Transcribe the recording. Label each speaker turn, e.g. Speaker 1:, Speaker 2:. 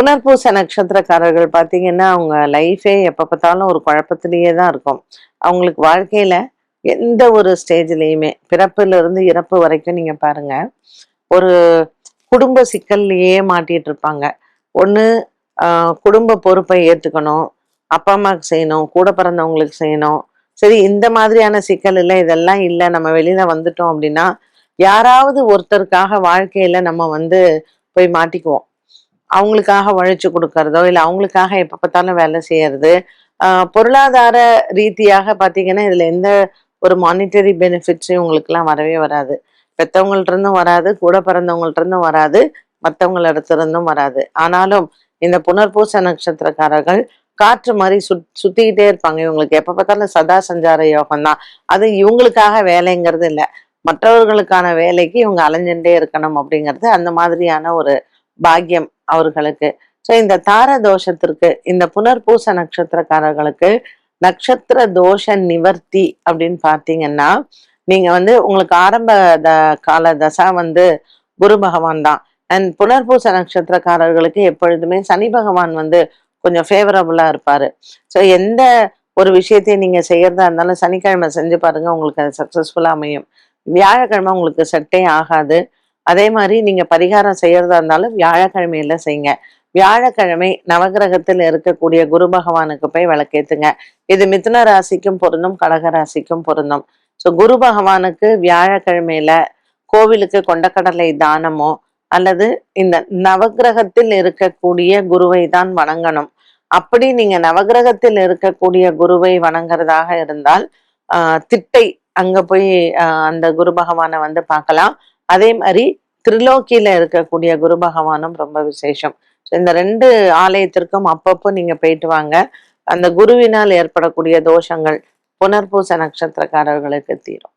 Speaker 1: புனர்பூச நட்சத்திரக்காரர்கள் பார்த்தீங்கன்னா அவங்க லைஃபே எப்போ பார்த்தாலும் ஒரு குழப்பத்திலேயே தான் இருக்கும். அவங்களுக்கு வாழ்க்கையில் எந்த ஒரு ஸ்டேஜ்லேயுமே பிறப்பிலிருந்து இறப்பு வரைக்கும் நீங்கள் பாருங்க. ஒரு குடும்ப சிக்கல்லையே மாட்டிகிட்டு இருப்பாங்க. ஒன்று குடும்ப பொறுப்பை ஏற்றுக்கணும் அப்பா அம்மாவுக்கு செய்யணும் கூட பிறந்தவங்களுக்கு செய்யணும். சரி இந்த மாதிரியான சிக்கல் இல்லை இதெல்லாம் இல்லை நம்ம வெளியில வந்துட்டோம் அப்படின்னா யாராவது ஒருத்தருக்காக வாழ்க்கையில் நம்ம வந்து போய் மாட்டிக்குவோம். அவங்களுக்காக உழைச்சி கொடுக்கறதோ இல்லை அவங்களுக்காக எப்போ பார்த்தாலும் வேலை செய்யறது பொருளாதார ரீதியாக பார்த்தீங்கன்னா இதில் எந்த ஒரு மானிட்டரி பெனிஃபிட்ஸும் உங்களுக்குலாம் வரவே வராது. பெத்தவங்கள்ட்ட இருந்தும் வராது கூட பிறந்தவங்கள்ட்டருந்தும் வராது மற்றவங்களிடத்திலிருந்தும் வராது. ஆனாலும் இந்த புனர்பூச நட்சத்திரக்காரர்கள் காற்று மாதிரி சுத் சுத்திக்கிட்டே இருப்பாங்க. இவங்களுக்கு எப்போ பார்த்தாலும் சதா சஞ்சார யோகம் தான். அது இவங்களுக்காக வேலைங்கிறது இல்லை. மற்றவர்களுக்கான வேலைக்கு இவங்க அலைஞ்சுட்டே இருக்கணும் அப்படிங்கிறது அந்த மாதிரியான ஒரு பாக்கியம். அவர்களுக்கு. ஸோ இந்த தார தோஷத்திற்கு இந்த புனர்பூச நட்சத்திரக்காரர்களுக்கு நட்சத்திர தோஷ நிவர்த்தி அப்படின்னு பார்த்தீங்கன்னா நீங்க வந்து உங்களுக்கு ஆரம்ப த கால தசா வந்து குரு பகவான் தான். அண்ட் புனர்பூச நட்சத்திரக்காரர்களுக்கு எப்பொழுதுமே சனி பகவான் வந்து கொஞ்சம் ஃபேவரபுளா இருப்பாரு. ஸோ எந்த ஒரு விஷயத்தையும் நீங்க செய்யறதா இருந்தாலும் சனிக்கிழமை செஞ்சு பாருங்க உங்களுக்கு அது சக்சஸ்ஃபுல்லா அமையும். வியாழக்கிழமை உங்களுக்கு செட்டே ஆகாது. அதே மாதிரி நீங்க பரிகாரம் செய்யறதா இருந்தாலும் வியாழக்கிழமையில செய்யுங்க. வியாழக்கிழமை நவகிரகத்தில் இருக்கக்கூடிய குரு பகவானுக்கு போய் விளக்கேத்துங்க. இது மிதுன ராசிக்கும் பொருந்தும் கடக ராசிக்கும் பொருந்தும். ஸோ குரு பகவானுக்கு வியாழக்கிழமையில கோவிலுக்கு கொண்டக்கடலை தானமோ அல்லது இந்த நவகிரகத்தில் இருக்கக்கூடிய குருவை தான் வணங்கணும். அப்படி நீங்க நவகிரகத்தில் இருக்கக்கூடிய குருவை வணங்குறதாக இருந்தால் ஆஹ் திட்டை அங்க போய் ஆஹ் அந்த குரு பகவானை வந்து பார்க்கலாம். அதே மாதிரி திரிலோக்கியில இருக்கக்கூடிய குரு பகவானும் ரொம்ப விசேஷம். இந்த ரெண்டு ஆலயத்திற்கும் அப்பப்போ நீங்க போயிட்டு வாங்க. அந்த குருவினால் ஏற்படக்கூடிய தோஷங்கள் புனர்பூச நட்சத்திரக்காரர்களுக்கு தீரும்.